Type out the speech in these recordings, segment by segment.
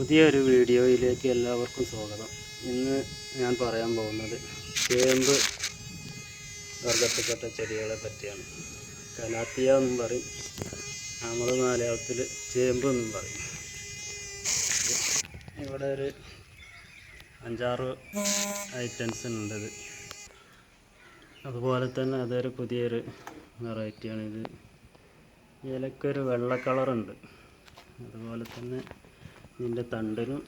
പുതിയൊരു വീഡിയോയിലേക്ക് എല്ലാവർക്കും സ്വാഗതം. ഇന്ന് ഞാൻ പറയാൻ പോകുന്നത് ചേമ്പ് വർഗത്തിൽപ്പെട്ട ചെടികളെ പറ്റിയാണ്. കലാത്തിയ എന്നും പറയും നമ്മൾ മലയാളത്തിൽ ചേമ്പ് എന്നും പറയും. ഇവിടെ ഒരു അഞ്ചാറ് ഐറ്റംസ് ഉണ്ടത് അതുപോലെ തന്നെ അതൊരു പുതിയൊരു വെറൈറ്റിയാണിത് ഇലക്കൊരു വെള്ള കളറുണ്ട്. അതുപോലെ തന്നെ ഇതിന്റെ തണ്ടിനും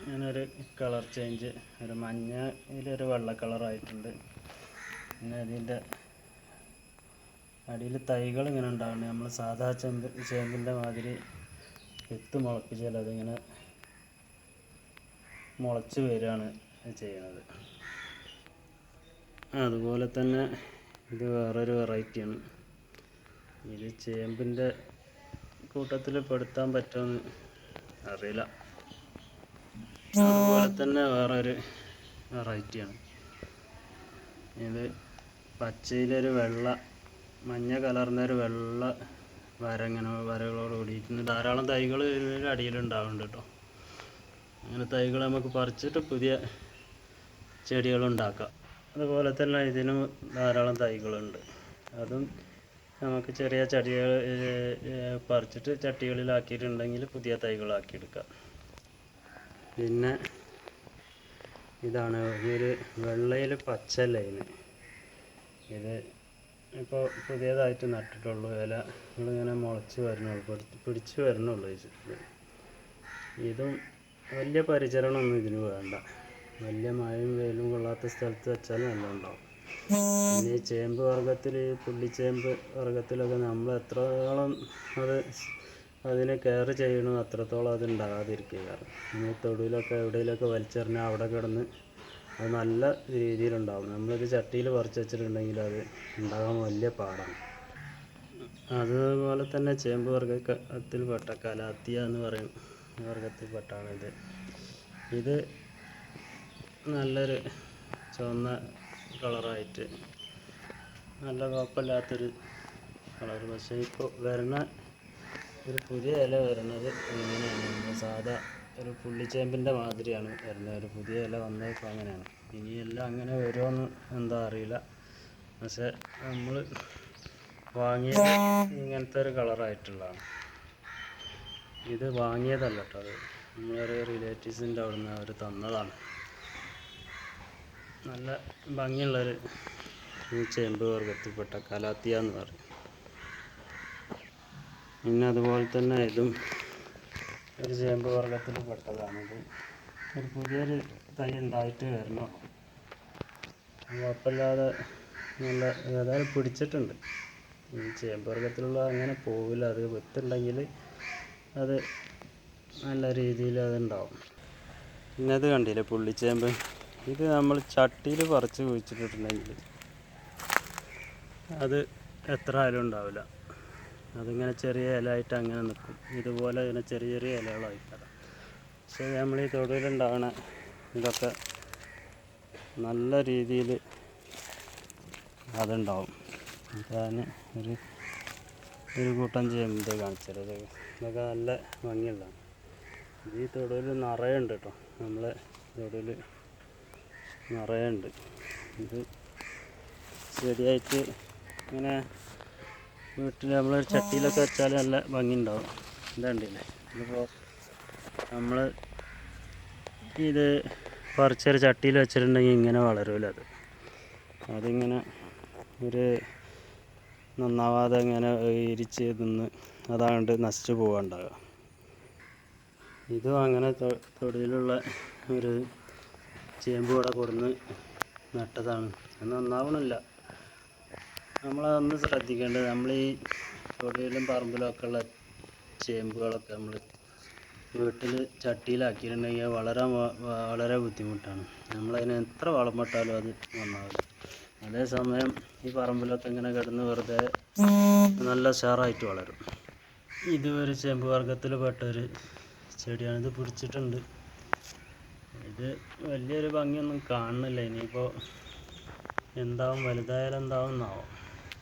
ഇങ്ങനൊരു കളർ ചേഞ്ച് ഒരു മഞ്ഞയിലൊരു വെള്ള കളറായിട്ടുണ്ട് പിന്നെ അതിന്റെ അടിയിൽ തൈകൾ ഇങ്ങനെ ഉണ്ടാവുന്നുണ്ട്. നമ്മൾ സാധാ ചെമ്പ് ചേമ്പിന്റെ മാതിരി വിത്ത് മുളപ്പിച്ചാൽ അതിങ്ങനെ മുളച്ച് വരികയാണ് ചെയ്യണത്. അതുപോലെ തന്നെ ഇത് വേറൊരു വെറൈറ്റിയാണ് ഇത് ചേമ്പിന്റെ കൂട്ടത്തിൽ പെടുത്താൻ പറ്റുമെന്ന് അറിയില്ല. അതുപോലെ തന്നെ വേറൊരു വെറൈറ്റിയാണ് ഇത് പച്ചയിലൊരു വെള്ള മഞ്ഞ കലർന്ന ഒരു വെള്ള വര ഇങ്ങനെ വരകളോട് കൂടിയിട്ട് ധാരാളം തൈകൾ അടിയിലുണ്ടാവുന്നുണ്ട് കേട്ടോ. അങ്ങനെ തൈകൾ നമുക്ക് പറിച്ചിട്ട് പുതിയ ചെടികൾ ഉണ്ടാക്കാം. അതുപോലെ തന്നെ ഇതിനും ധാരാളം തൈകളുണ്ട്. അതും നമുക്ക് ചെറിയ ചെടികൾ പറിച്ചിട്ട് ചട്ടികളിലാക്കിയിട്ടുണ്ടെങ്കിൽ പുതിയ തൈകളാക്കിയെടുക്കാം. പിന്നെ ഇതാണ് ഈ ഒരു വെള്ളയിൽ പച്ച ലൈന്. ഇത് ഇപ്പോൾ പുതിയതായിട്ട് നട്ടിട്ടുള്ളൂ. ഇല ഇങ്ങനെ മുളച്ച് വരണുള്ളൂ പിടി- പിടിച്ച് വരണുള്ളൂ ചെടി. ഇതും വലിയ പരിചരണമൊന്നും ഇതിന് വേണ്ട. വലിയ മഴയും വെയിലും കൊള്ളാത്ത സ്ഥലത്ത് വെച്ചാൽ നല്ല ഉണ്ടാവും പിന്നെ ഈ ചേമ്പ് വർഗത്തിൽ ഈ പുള്ളിച്ചേമ്പ് വർഗത്തിലൊക്കെ നമ്മൾ എത്രത്തോളം അത് അതിനെ കെയർ ചെയ്യണോ അത്രത്തോളം അത് ഉണ്ടാകാതിരിക്കുക കാരണം ഇനി തൊടുവിലൊക്കെ എവിടെയെങ്കിലുമൊക്കെ വലിച്ചെറിഞ്ഞാൽ അവിടെ കിടന്ന് അത് നല്ല രീതിയിലുണ്ടാവും. നമ്മളിത് ചട്ടിയിൽ പറിച്ച് വെച്ചിട്ടുണ്ടെങ്കിൽ അത് ഉണ്ടാകാൻ വലിയ പാടാണ്. അതുപോലെ തന്നെ ചേമ്പ് വർഗത്തിൽപ്പെട്ട കലാത്തിയ എന്ന് പറയും. വർഗത്തിൽ ഇത്. ഇത് നല്ലൊരു ചുവന്ന കളറായിട്ട്. നല്ല കുഴപ്പമില്ലാത്തൊരു കളർ പക്ഷേ ഇപ്പോൾ വരണ ഒരു പുതിയ ഇല വരുന്നത് ഇങ്ങനെയാണ്. സാധാ ഒരു പുള്ളിച്ചേമ്പിന്റെ മാതിരിയാണ് വരുന്നത്. ഒരു പുതിയ ഇല വന്നേപ്പോൾ അങ്ങനെയാണ്. ഇനിയെല്ലാം അങ്ങനെ വരുമോയെന്ന് എന്താ അറിയില്ല. പക്ഷേ നമ്മൾ വാങ്ങിയത് ഇങ്ങനത്തെ ഒരു കളറായിട്ടുള്ളതാണ്. ഇത് വാങ്ങിയതല്ല കേട്ടോ അത്. നമ്മളൊരു റിലേറ്റീവ്സിന്റെ അവിടുന്ന് അവർ തന്നതാണ്. നല്ല ഭംഗിയുള്ളൊരു ചേമ്പ് വർഗത്തിൽപ്പെട്ട കലാത്തിയ എന്ന് പറയും. പിന്നെ അതുപോലെ തന്നെ ഇതും ഒരു ചേമ്പ് വർഗത്തിൽ പെട്ടതാണിത് ഒരു പുതിയൊരു തൈ ഉണ്ടായിട്ട് വരണം കുഴപ്പമില്ലാതെ നല്ല ഏതായാലും പിടിച്ചിട്ടുണ്ട്. ചേമ്പ് വർഗത്തിലുള്ള അങ്ങനെ പോവില്ല. അത് വിത്തുണ്ടെങ്കിൽ അത് നല്ല രീതിയിൽ അതുണ്ടാവും പിന്നെ അത് കണ്ടില്ലേ പുള്ളിച്ചേമ്പ്? ഇത് നമ്മൾ ചട്ടിയിൽ പറിച്ച് കുഴിച്ചിട്ടിട്ടുണ്ടെങ്കിൽ അത് എത്ര ആയാലും ഉണ്ടാവില്ല. അതിങ്ങനെ ചെറിയ ഇലയായിട്ട് അങ്ങനെ നിൽക്കും ഇതുപോലെ ഇങ്ങനെ ചെറിയ ചെറിയ ഇലകളായിട്ട് പക്ഷേ നമ്മൾ ഈ തൊടുവിലുണ്ടാവണ ഇതൊക്കെ നല്ല രീതിയിൽ അതുണ്ടാവും. ഞാൻ ഒരു ഒരു കൂട്ടം ചെയ്യുമ്പോൾ കാണിച്ചത് ഇത് ഇതൊക്കെ നല്ല ഭംഗിയുള്ളതാണ്. ഈ തൊടുവിൽ നിറയെ ഉണ്ട് കേട്ടോ നമ്മളെ തൊടുവിൽ നിറയെ ഉണ്ട് ഇത് ചെടിയായിട്ട് ഇങ്ങനെ വീട്ടിൽ നമ്മൾ ചട്ടിയിലൊക്കെ വെച്ചാൽ നല്ല ഭംഗി ഉണ്ടാവും ഇതുണ്ടല്ലേ ഇതിപ്പോൾ നമ്മൾ ഇത് പറിച്ചൊരു ചട്ടിയിൽ വെച്ചിട്ടുണ്ടെങ്കിൽ ഇങ്ങനെ വളരുമല്ലോ അത്. അതിങ്ങനെ ഒരു നന്നാവാതെ ഇങ്ങനെ ഇരിച്ച് നിന്ന് അതാണ്ട് നശിച്ചു പോകാണ്ടാവുക ഇതും അങ്ങനെ തൊടിയിലുള്ള ഒരു ചേമ്പ് ഇവിടെ കൊടുന്ന് നട്ടതാണ്. അത് നന്നാവണില്ല. നമ്മളതൊന്ന് ശ്രദ്ധിക്കേണ്ടത് നമ്മൾ ഈ തൊടിയിലും പറമ്പിലും ഒക്കെ ഉള്ള ചേമ്പുകളൊക്കെ നമ്മൾ വീട്ടിൽ ചട്ടിയിലാക്കിയിട്ടുണ്ടെങ്കിൽ വളരാൻ വളരെ ബുദ്ധിമുട്ടാണ്. നമ്മളതിന് എത്ര വളം അത് നന്നാവില്ല. അതേസമയം ഈ പറമ്പിലൊക്കെ ഇങ്ങനെ കിടന്ന് വെറുതെ നല്ല ഉഷാറായിട്ട് വളരും. ഇത് ഒരു ചേമ്പ് വർഗത്തിൽ പെട്ട ഒരു ചെടിയാണ്. ഇത് പിടിച്ചിട്ടുണ്ട്. ഇത് വലിയൊരു ഭംഗിയൊന്നും കാണുന്നില്ല. ഇനിയിപ്പോൾ എന്താവും? വലുതായാലും എന്താവും എന്നാവും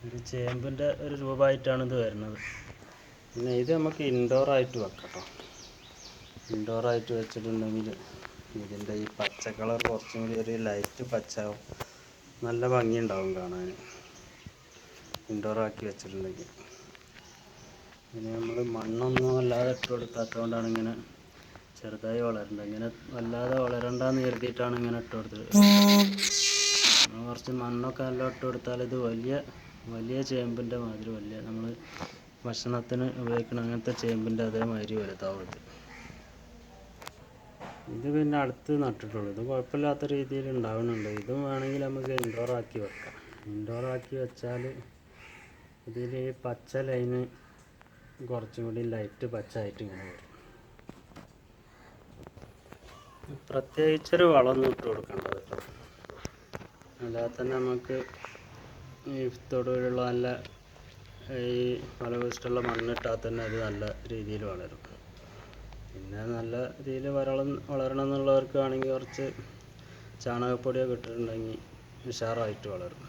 ഒരു ചേമ്പിന്റെ ഒരു രൂപമായിട്ടാണ് ഇത് വരുന്നത്. പിന്നെ ഇത് നമുക്ക് ഇൻഡോർ ആയിട്ട് വെക്കാം കേട്ടോ ഇൻഡോറായിട്ട് വെച്ചിട്ടുണ്ടെങ്കിൽ ഇതിന്റെ ഈ പച്ച കളർ കുറച്ചും കൂടി ഒരു ലൈറ്റ് പച്ചാവും നല്ല ഭംഗിയുണ്ടാവും കാണാൻ. ഇൻഡോറാക്കി വെച്ചിട്ടുണ്ടെങ്കിൽ. പിന്നെ നമ്മൾ മണ്ണൊന്നും അല്ലാതെ ഇട്ട് കൊടുക്കാത്തതുകൊണ്ടാണ് ഇങ്ങനെ ചെറുതായി വളരണ്ട. ഇങ്ങനെ വല്ലാതെ വളരണ്ടെന്ന് കരുതിയിട്ടാണ് ഇങ്ങനെ ഇട്ട് കൊടുത്തത്. കുറച്ച് മണ്ണൊക്കെ നല്ല ഇട്ട് കൊടുത്താൽ ഇത് വലിയ വലിയ ചേമ്പിന്റെ മാതിരി വലിയ നമ്മൾ ഭക്ഷണത്തിന് ഉപയോഗിക്കുന്ന അങ്ങനത്തെ ചേമ്പിന്റെ അതേമാതിരി വലുതാവും ഇത്. ഇത് പിന്നെ അടുത്ത് നട്ടിട്ടുള്ളൂ. ഇത് കുഴപ്പമില്ലാത്ത രീതിയിൽ ഉണ്ടാവുന്നുണ്ട്. ഇതും വേണമെങ്കിൽ നമുക്ക് ഇൻഡോർ ആക്കി വെക്കാം. ഇൻഡോർ ആക്കി വെച്ചാൽ ഇതിൽ പച്ച ലൈന് കുറച്ചും കൂടി ലൈറ്റ് പച്ച ആയിട്ട് ഇങ്ങനെ വരും. പ്രത്യേകിച്ചൊരു വളമൊന്നും ഇട്ട് കൊടുക്കേണ്ടത് കേട്ടോ. അല്ലാതെ തന്നെ നമുക്ക് ഈ തൊടുവിലുള്ള നല്ല ഈ ഫലഭൂഷ്ടുള്ള മണ്ണിട്ടാൽ തന്നെ അത് നല്ല രീതിയിൽ വളരും. പിന്നെ നല്ല രീതിയിൽ വരളം വളരണം എന്നുള്ളവർക്ക് ആണെങ്കിൽ കുറച്ച് ചാണകപ്പൊടിയൊക്കെ ഇട്ടിട്ടുണ്ടെങ്കിൽ ഉഷാറായിട്ട് വളരും.